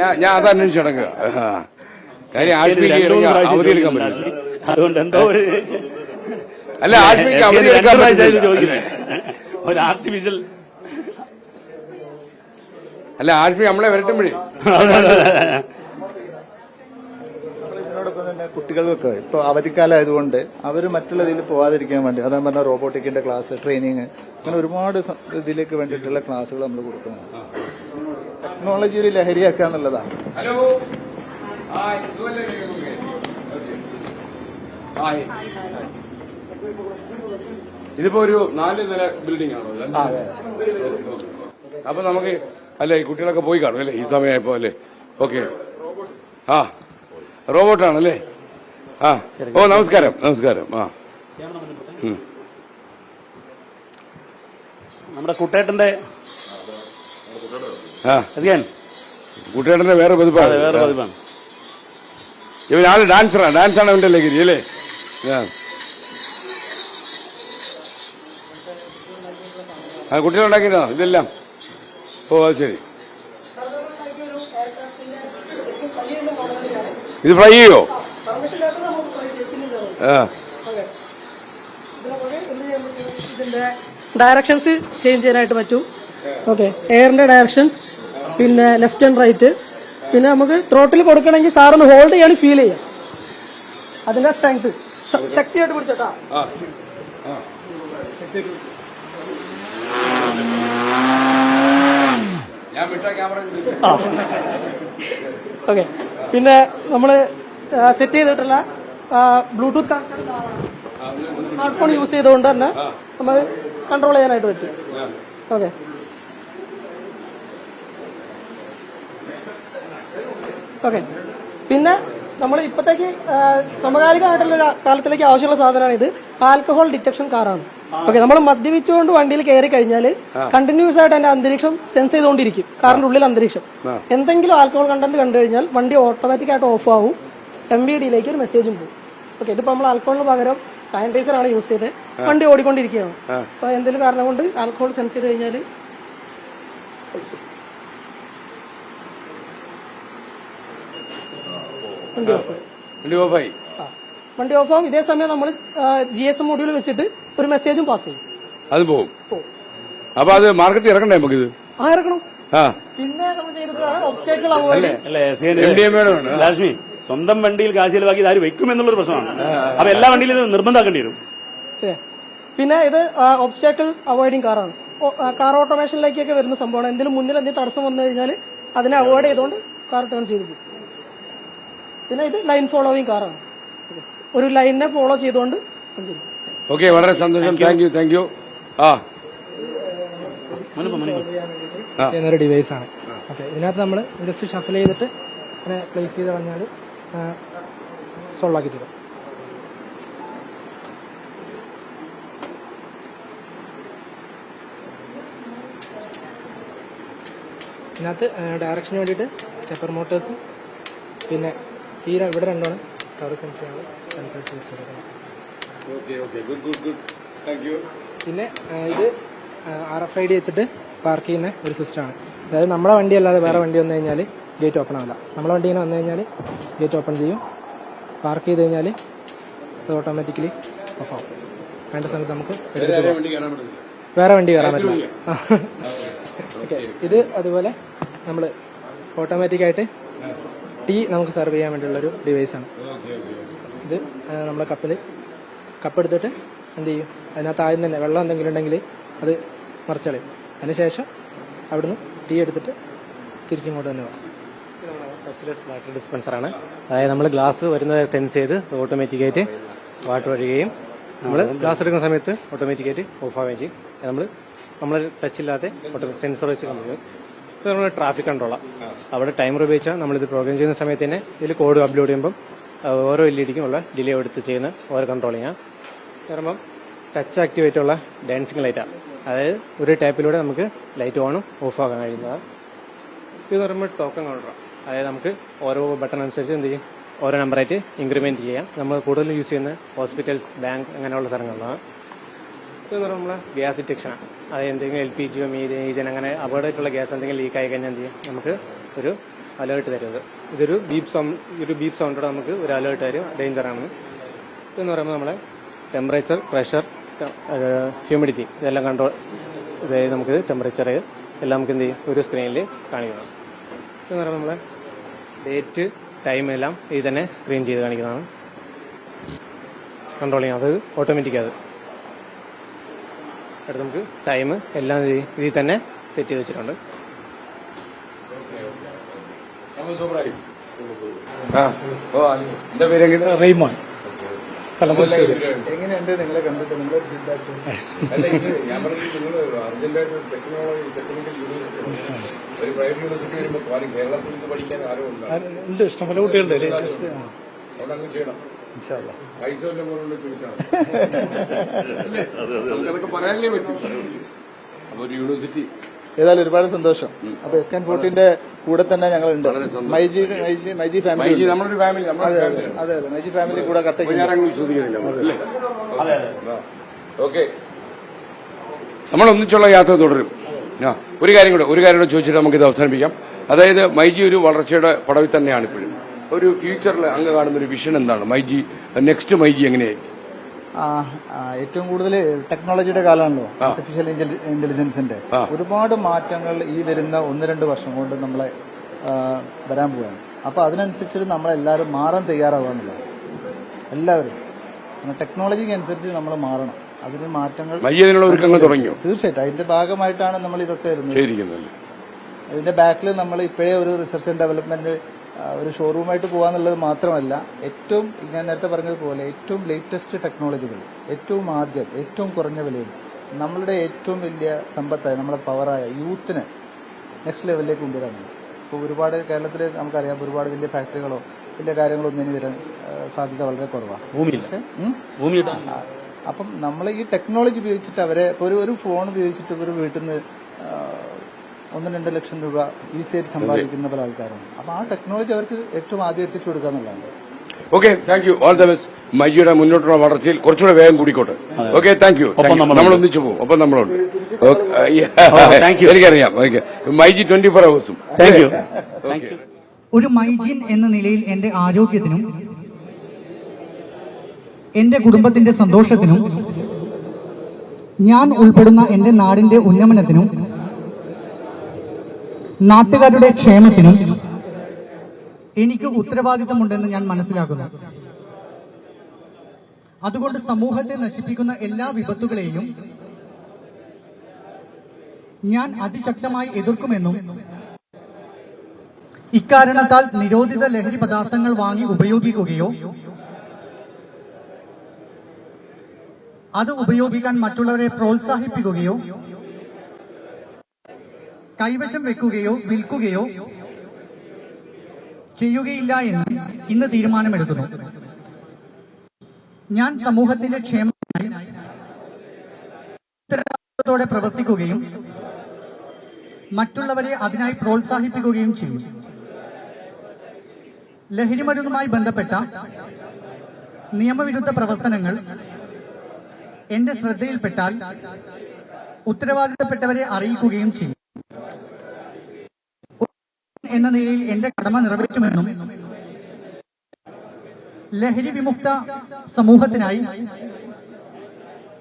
ഞാൻ ഞാൻ അത് അന്വേഷിച്ച് നടക്കുക. കാര്യം ആഷ്മിക്ക് അവധിയെടുക്കാൻ ചോദിക്കുന്നുണ്ട്. അതുകൊണ്ട് എന്തോ ഒരു അല്ല ആഷ്മിക്ക് ചോദിക്കുന്നത് ഒരു ആർട്ടിഫിഷ്യൽ അല്ല ആഷ്മി നമ്മളെ വരട്ടുമ്പോഴേ. കുട്ടികൾക്കൊക്കെ ഇപ്പൊ അവധിക്കാലം ആയതുകൊണ്ട് അവർ മറ്റുള്ള ഇതിൽ പോവാതിരിക്കാൻ വേണ്ടി അതാ പറഞ്ഞ റോബോട്ടിക്കിന്റെ ക്ലാസ് ട്രെയിനിങ് അങ്ങനെ ഒരുപാട് ഇതിലേക്ക് വേണ്ടിയിട്ടുള്ള ക്ലാസ്സുകൾ നമ്മൾ കൊടുക്കുന്നത് ടെക്നോളജി ഒരു ലഹരിയാക്കുക എന്നുള്ളതാണ് ഹലോ ഹായ്. ഇതിപ്പോ ഒരു നാല് നില ബിൽഡിംഗ് ആണോ? അപ്പൊ നമുക്ക് അല്ലേ ഈ കുട്ടികളൊക്കെ പോയി കാണും അല്ലേ ഈ സമയമായപ്പോ അല്ലേ? ഓക്കെ. ആ റോബോട്ടാണല്ലേ? ആ ഓ നമസ്കാരം നമസ്കാരം ആ. നമ്മുടെ കുട്ടേട്ടന്റെ ആ. കുട്ടികളുടെ വേറെ പതിപ്പാണ്. വേറെ പതിപ്പാണ്. ഇവൻ ആൾ ഡാൻസറാണ് ഡാൻസാണ് അവന്റെ ലഹരി അല്ലേ? കുട്ടികളുണ്ടാക്കിയതാ ഇതെല്ലാം. ഓ അത് ശരി. ഇത് ഫ്രൈ ചെയ്യോ? ഡയറക്ഷൻസ് ചേഞ്ച് ചെയ്യാനായിട്ട് പറ്റും. ഓക്കെ എയറിന്റെ ഡയറക്ഷൻസ് പിന്നെ ലെഫ്റ്റ് ആൻഡ് റൈറ്റ് പിന്നെ നമുക്ക് ത്രോട്ടിൽ കൊടുക്കണമെങ്കിൽ സാറൊന്ന് ഹോൾഡ് ചെയ്യാൻ ഫീൽ ചെയ്യാം. അതിന്റെ സ്ട്രെങ്ത് ശക്തിയായിട്ട് പിടിച്ചോട്ടാ ഓക്കെ. പിന്നെ നമ്മൾ സെറ്റ് ചെയ്തിട്ടുള്ള bluetooth connected smartphone use ചെയ്തുകൊണ്ട് തന്നെ നമ്മൾ കൺട്രോൾ ചെയ്യാനായിട്ട് പറ്റും. ഓക്കെ. ഓക്കെ. പിന്നെ നമ്മൾ ഇപ്പോഴത്തേക്ക് സമകാലികമായിട്ടുള്ള കാലത്തിലേക്ക് ആവശ്യമുള്ള സാധനമാണ് ഇത്. ആൽക്കഹോൾ ഡിറ്റക്ഷൻ കാറാണ്. ഓക്കെ നമ്മൾ മദ്യപിച്ചുകൊണ്ട് വണ്ടിയിൽ കയറി കഴിഞ്ഞാൽ കണ്ടിന്യൂസ് ആയിട്ട് അതിന്റെ അന്തരീക്ഷം സെൻസ് ചെയ്തുകൊണ്ടിരിക്കും. കാറിന്റെ ഉള്ളിൽ അന്തരീക്ഷം. എന്തെങ്കിലും ആൽക്കഹോൾ കണ്ടന്റ് കണ്ടു കഴിഞ്ഞാൽ വണ്ടി ഓട്ടോമാറ്റിക് ആയിട്ട് ഓഫ് ആവും. എം ബി ഡിയിലേക്ക് ഒരു മെസ്സേജും പോകും ഓക്കെ ഇതിപ്പോ നമ്മൾ ആൽക്കഹോളിന് പകരം സാനിറ്റൈസർ ആണ് യൂസ് ചെയ്തത്. വണ്ടി ഓടിക്കൊണ്ടിരിക്കുകയാണ്. അപ്പൊ എന്തെങ്കിലും കാരണം കൊണ്ട് ആൽക്കഹോൾ സെൻസ് ചെയ്ത് കഴിഞ്ഞാൽ വണ്ടി ഓഫ് ആവും. വണ്ടി ഓഫായി. വണ്ടി ഓഫ് ആവും ഇതേ സമയം നമ്മൾ ജി എസ് എം മൊഡ്യൂൾ വെച്ചിട്ട് ഒരു മെസ്സേജും പാസ് ചെയ്യും. അത് പോകും. അപ്പൊ അത് മാർക്കറ്റ് ഇറക്കണ്ടേ നമുക്കിത്? ആ ഇറക്കണം. ആ. പിന്നെ നമ്മൾ ചെയ്തിട്ടാണ് ഒബ്സ്റ്റേക്കിൾ അവോയ്ഡ് ലക്ഷ്മി സ്വന്തം വണ്ടിയിൽ കാശ് ചെലവാക്കി ഇത് ആര് വെക്കും എന്നുള്ളൊരു പ്രശ്നമാണ്. അപ്പൊ എല്ലാ വണ്ടിയിലും ഇത് നിർബന്ധമാക്കേണ്ടി വരും. പിന്നെ ഇത് ഒബ്സ്റ്റാക്കിൾ അവോയ്ഡിങ് കാറാണ് കാർ ഓട്ടോമേഷനിലേക്കൊക്കെ വരുന്ന സംഭവമാണ്. എന്തെങ്കിലും മുന്നിൽ എന്തെങ്കിലും തടസ്സം വന്നു കഴിഞ്ഞാൽ അതിനെ അവോയ്ഡ് ചെയ്തുകൊണ്ട് കാർ ടേൺ ചെയ്തു പോകും. പിന്നെ ഇത് ലൈൻ ഫോളോവിങ് കാറാണ് ഒരു ലൈനിനെ ഫോളോ ചെയ്തുകൊണ്ട് സഞ്ചരിക്കും. ഓക്കെ വളരെ സന്തോഷം. താങ്ക് യു താങ്ക് യു ആ. ഡിവൈസ് ആണ്. ഓക്കെ ഇതിനകത്ത് നമ്മൾ ജസ്റ്റ് ഷഫിൽ ചെയ്തിട്ട് ഇങ്ങനെ പ്ലേസ് ചെയ്ത് കളഞ്ഞാൽ സോൾവാക്കി തരും. ഇതിനകത്ത് ഡയറക്ഷന് വേണ്ടിയിട്ട് സ്റ്റെപ്പർ മോട്ടേഴ്സും പിന്നെ ഈ ഇവിടെ രണ്ടാണ്. കവർ സെൻസിയാണ് ചെയ്യാനുള്ള സെൻസേഴ്സ് യൂസ് ചെയ്തിരിക്കുന്നത് പിന്നെ ഇത് ആർ എഫ് ഐ ഡി വെച്ചിട്ട് പാർക്ക് ചെയ്യുന്ന ഒരു സിസ്റ്റമാണ് അതായത് നമ്മുടെ വണ്ടി അല്ലാതെ വേറെ വണ്ടി വന്നു കഴിഞ്ഞാൽ ഗേറ്റ് ഓപ്പൺ ആവില്ല. നമ്മുടെ വണ്ടി ഇങ്ങനെ വന്നു കഴിഞ്ഞാൽ ഗേറ്റ് ഓപ്പൺ ചെയ്യും. പാർക്ക് ചെയ്ത് കഴിഞ്ഞാൽ അത് ഓട്ടോമാറ്റിക്കലി ഓഫ് ആവും. വേണ്ട സമയത്ത് നമുക്ക്. വേറെ വണ്ടി കയറാൻ പറ്റില്ല. ഓക്കെ ഇത് അതുപോലെ നമ്മൾ ഓട്ടോമാറ്റിക്കായിട്ട് ടീ നമുക്ക് സെർവ് ചെയ്യാൻ വേണ്ടിയുള്ളൊരു ഡിവൈസാണ് ഇത് നമ്മുടെ കപ്പിൽ കപ്പെടുത്തിട്ട് എന്ത് ചെയ്യും? അതിനകത്ത് ആദ്യം തന്നെ വെള്ളം എന്തെങ്കിലും ഉണ്ടെങ്കിൽ അത് മറിച്ചളയും അതിനുശേഷം അവിടുന്ന് ടീ എടുത്തിട്ട് തിരിച്ചിങ്ങോട്ട് തന്നെ ടച്ച്ലെസ് വാട്ടർ ഡിസ്പെൻസറാണ് അതായത് നമ്മൾ ഗ്ലാസ് വരുന്നത് സെൻസ് ചെയ്ത് ഓട്ടോമാറ്റിക്കായിട്ട് വാട്ടർ വരികയും നമ്മൾ ഗ്ലാസ് എടുക്കുന്ന സമയത്ത് ഓട്ടോമാറ്റിക്കായിട്ട് ഓഫ് ആവുകയും ചെയ്യും. നമ്മൾ നമ്മൾ ടച്ച് ഇല്ലാതെ സെൻസർ വെച്ച് കണ്ടു ഇത് നമ്മൾ ട്രാഫിക് കൺട്രോളാണ് അവിടെ ടൈമർ ഉപയോഗിച്ചാൽ നമ്മളിത് പ്രോഗ്രാം ചെയ്യുന്ന സമയത്ത് തന്നെ ഇതിൽ കോഡ് അപ്ലോഡ് ചെയ്യുമ്പം ഓരോ എൽ ഇ ഡിക്കും ഉള്ള ഡിലേ എടുത്ത് ചെയ്യുന്ന ഓരോ കൺട്രോളിങ്ങാണ് കയറുമ്പം ടച്ച് ആക്ടിവേറ്റ് ഉള്ള ഡാൻസിങ് ലൈറ്റാണ് അതായത് ഒരു ടാപ്പിലൂടെ നമുക്ക് ലൈറ്റ് ഓണും ഓഫ് ആക്കാൻ കഴിയുന്നതാണ്. ഇത് പറയുമ്പോൾ ടോക്കൺ കൗണ്ടറാണ് അതായത് നമുക്ക് ഓരോ ബട്ടൺ അനുസരിച്ച് എന്ത് ചെയ്യും? ഓരോ നമ്പറായിട്ട് ഇൻക്രിമെന്റ് ചെയ്യാം. നമ്മൾ കൂടുതൽ യൂസ് ചെയ്യുന്ന ഹോസ്പിറ്റൽസ് ബാങ്ക് അങ്ങനെയുള്ള സ്ഥലങ്ങളിലാണ്. ഇത് നമ്മളെ ഗ്യാസ് ഡിറ്റക്ഷനാണ് അതായത് എന്തെങ്കിലും എൽ പി ജിയോ മീതി ഈജൻ അങ്ങനെ അപകടമായിട്ടുള്ള ഗ്യാസ് എന്തെങ്കിലും ലീക്ക് ആയി കഴിഞ്ഞാൽ എന്ത് ചെയ്യും? നമുക്ക് ഒരു അലേർട്ട് തരുന്നത്. ഇതൊരു ബീപ് സൗണ്ട് ഒരു ബീപ്പ് സൗണ്ടോടെ നമുക്ക് ഒരു അലേർട്ട് തരും. ഡേഞ്ചറാണെന്ന് എന്ന് പറയുമ്പോൾ നമ്മളെ ടെമ്പറേച്ചർ പ്രഷർ ഹ്യൂമിഡിറ്റി ഇതെല്ലാം കൺട്രോൾ അതായത് നമുക്ക് ടെമ്പറേച്ചർ എല്ലാം നമുക്ക് എന്ത് ചെയ്യും? ഒരു സ്ക്രീനിൽ കാണിക്കണം എന്ന് പറയുമ്പോൾ നമ്മളെ ഡേറ്റ് ടൈം എല്ലാം ഇത് തന്നെ സ്ക്രീൻ ചെയ്ത് കാണിക്കുന്നതാണ്. കൺട്രോളിങ് അത് ഓട്ടോമാറ്റിക് അത് അടുത്ത് നമുക്ക് ടൈം എല്ലാം ഇത് ഇതിൽ തന്നെ സെറ്റ് ചെയ്ത് വെച്ചിട്ടുണ്ട്. എങ്ങനെയുണ്ട് നിങ്ങളെ കണ്ടിട്ട്? ഫീഡ്ബാക്ക് ഉണ്ടാവും ഉണ്ട് ഇഷ്ടംപോലെ കുട്ടികളുണ്ട്. ലേറ്റസ്റ്റ് അവിടെ ചെയ്യണം. പൈസ കൊണ്ടുകൊണ്ട് ചോദിച്ചാൽ പറയാനല്ലേ പറ്റും. അപ്പൊ ഒരു യൂണിവേഴ്സിറ്റി ഏതായാലും ഒരുപാട് സന്തോഷം. അപ്പൊ എസ് കെൻ ഫോർട്ടിന്റെ കൂടെ തന്നെ ഞങ്ങളുണ്ട് മൈജി മൈജി മൈജി ഫാമിലി മൈജി നമ്മളൊരു ഫാമിലി അതെ അതെ മൈജി ഫാമിലി കൂടെ കട്ടയ്ക്ക് വിശ്വസിക്കുന്നില്ല. അല്ലേ? ഓക്കെ. നമ്മൾ ഒന്നിച്ചുള്ള യാത്ര തുടരും. ആ ഒരു കാര്യം കൂടെ ഒരു കാര്യം കൂടെ ചോദിച്ചിട്ട് നമുക്കിത് അവസാനിപ്പിക്കാം. അതായത് മൈജി ഒരു വളർച്ചയുടെ പടവിൽ തന്നെയാണ് ഇപ്പോഴും. ഒരു ഫ്യൂച്ചറിൽ അങ്ങ് കാണുന്ന ഒരു വിഷൻ എന്താണ്? മൈജി നെക്സ്റ്റ് മൈജി എങ്ങനെയായിരിക്കും ഏറ്റവും കൂടുതൽ ടെക്നോളജിയുടെ കാലമാണല്ലോ. ആർട്ടിഫിഷ്യൽ ഇന്റലിജൻസിന്റെ ഒരുപാട് മാറ്റങ്ങൾ ഈ വരുന്ന ഒന്ന് രണ്ട് വർഷം കൊണ്ട് നമ്മളെ വരാൻ പോവുകയാണ് അപ്പൊ അതിനനുസരിച്ച് നമ്മളെല്ലാവരും മാറാൻ തയ്യാറാവുകയെന്നുള്ളത് എല്ലാവരും. ടെക്നോളജിക്ക് അനുസരിച്ച് നമ്മൾ മാറണം. അതിന് മാറ്റങ്ങൾ ഒരുക്കങ്ങൾ തുടങ്ങിയോ? തീർച്ചയായിട്ടും. അതിന്റെ ഭാഗമായിട്ടാണ് നമ്മൾ ഇതൊക്കെ വരുന്നത് അതിന്റെ ബാക്കിൽ നമ്മൾ ഇപ്പോഴേ ഒരു റിസർച്ച് ആൻഡ് ഡെവലപ്മെന്റ് ഒരു ഷോറൂമായിട്ട് പോകാന്നുള്ളത് മാത്രമല്ല ഏറ്റവും ഞാൻ നേരത്തെ പറഞ്ഞതുപോലെ ഏറ്റവും ലേറ്റസ്റ്റ് ടെക്നോളജികൾ ഏറ്റവും ആദ്യം ഏറ്റവും കുറഞ്ഞ വിലയിൽ നമ്മളുടെ ഏറ്റവും വലിയ സമ്പത്തായ നമ്മുടെ പവറായ യൂത്തിനെ നെക്സ്റ്റ് ലെവലിലേക്ക് കൊണ്ടുവരാൻ ഇപ്പോൾ ഒരുപാട് കേരളത്തിൽ നമുക്കറിയാം ഒരുപാട് വലിയ ഫാക്ടറികളോ വലിയ കാര്യങ്ങളോ ഒന്നിനു വരാൻ സാധ്യത വളരെ കുറവാണ്? അപ്പം നമ്മൾ ഈ ടെക്നോളജി ഉപയോഗിച്ചിട്ട് അവരെ ഇപ്പോൾ ഒരു ഒരു ഫോൺ ഉപയോഗിച്ചിട്ട് ഒരു വീട്ടിൽ നിന്ന് ഒന്ന് രണ്ട് ലക്ഷം രൂപ ഈസിയായിട്ട് സമ്പാദിക്കുന്ന പല ആൾക്കാരുണ്ട്. അപ്പൊ ആ ടെക്നോളജി അവർക്ക് ഏറ്റവും ആദ്യം എത്തിച്ചു കൊടുക്കുക എന്നുള്ളതാണ്. Okay thank you all the best മൈജിയുടെ മുന്നോട്ടുള്ള വളർച്ചയിൽ കുറച്ചുകൂടെ വേഗം കൂടിക്കോട്ടെ. Okay thank U. നമ്മൾ ഒന്നിച്ചു പോകും. ഒപ്പം നമ്മളുണ്ട് thank you. എനിക്കറിയാം. ഓക്കെ മൈജി ട്വന്റി ഫോർ ഹവേഴ്സും താങ്ക് യു ഒരു മൈജിൻ എന്ന നിലയിൽ എന്റെ ആരോഗ്യത്തിനും എന്റെ കുടുംബത്തിന്റെ സന്തോഷത്തിനും ഞാൻ ഉൾപ്പെടുന്ന എന്റെ നാടിന്റെ ഉന്നമനത്തിനും നാട്ടുകാരുടെ ക്ഷേമത്തിനും എനിക്ക് ഉത്തരവാദിത്തമുണ്ടെന്ന് ഞാൻ മനസ്സിലാക്കുന്നു. അതുകൊണ്ട് സമൂഹത്തെ നശിപ്പിക്കുന്ന എല്ലാ വിപത്തുകളെയും ഞാൻ അതിശക്തമായി എതിർക്കുമെന്നും ഇക്കാരണത്താൽ നിരോധിത ലഹരി പദാർത്ഥങ്ങൾ വാങ്ങി ഉപയോഗിക്കുകയോ അത് ഉപയോഗിക്കാൻ മറ്റുള്ളവരെ പ്രോത്സാഹിപ്പിക്കുകയോ കൈവശം വെക്കുകയോ വിൽക്കുകയോ ചെയ്യുകയില്ല എന്ന് ഇന്ന് തീരുമാനമെടുക്കുന്നു. ഞാൻ സമൂഹത്തിന്റെ ക്ഷേമത്തിനായി ഉത്തരവാദിത്വത്തോടെ പ്രവർത്തിക്കുകയും മറ്റുള്ളവരെ അതിനായി പ്രോത്സാഹിപ്പിക്കുകയും ചെയ്യും. ലഹരിമരുന്നുമായി ബന്ധപ്പെട്ട നിയമവിരുദ്ധ പ്രവർത്തനങ്ങൾ എന്റെ ശ്രദ്ധയിൽപ്പെട്ടാൽ ഉത്തരവാദിത്തപ്പെട്ടവരെ അറിയിക്കുകയും ചെയ്യും. എന്ന നിലയിൽ എന്റെ കടമ നിറവേറ്റുമെന്നും ലഹരി വിമുക്ത സമൂഹത്തിനായി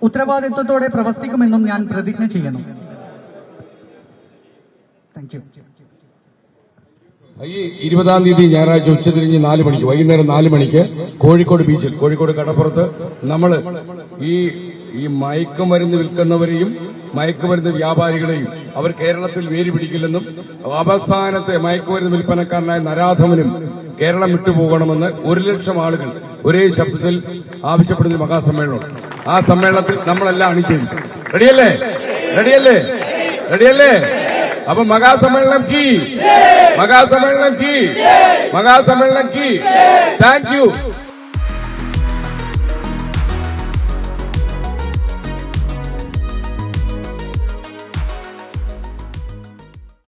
ഉത്തരവാദിത്വത്തോടെ പ്രവർത്തിക്കുമെന്നും ഞാൻ പ്രതിജ്ഞ ചെയ്യുന്നു. ഇരുപതാം തീയതി ഞായറാഴ്ച ഉച്ചതിരിഞ്ഞ് നാല് മണിക്ക് വൈകുന്നേരം നാല് മണിക്ക് കോഴിക്കോട് ബീച്ചിൽ കോഴിക്കോട് കടപ്പുറത്ത് നമ്മൾ ഈ ഈ മയക്കുമരുന്ന് വിൽക്കുന്നവരെയും മയക്കുമരുന്ന് വ്യാപാരികളെയും അവർ കേരളത്തിൽ വേര് പിടിക്കില്ലെന്നും അവസാനത്തെ മയക്കുമരുന്ന് വിൽപ്പനക്കാരനായ നരാധമനും കേരളം വിട്ടുപോകണമെന്ന് ഒരു ലക്ഷം ആളുകൾ ഒരേ ശബ്ദത്തിൽ ആവശ്യപ്പെടുന്ന മഹാസമ്മേളനം ആ സമ്മേളനത്തിൽ നമ്മളെല്ലാം അണിചേരും. റെഡിയല്ലേ? റെഡിയല്ലേ? റെഡിയല്ലേ? അപ്പൊ മഹാസമ്മേളനം കീ. മഹാസമ്മേളനം കീ. മഹാസമ്മേളനം കീ. Thank you.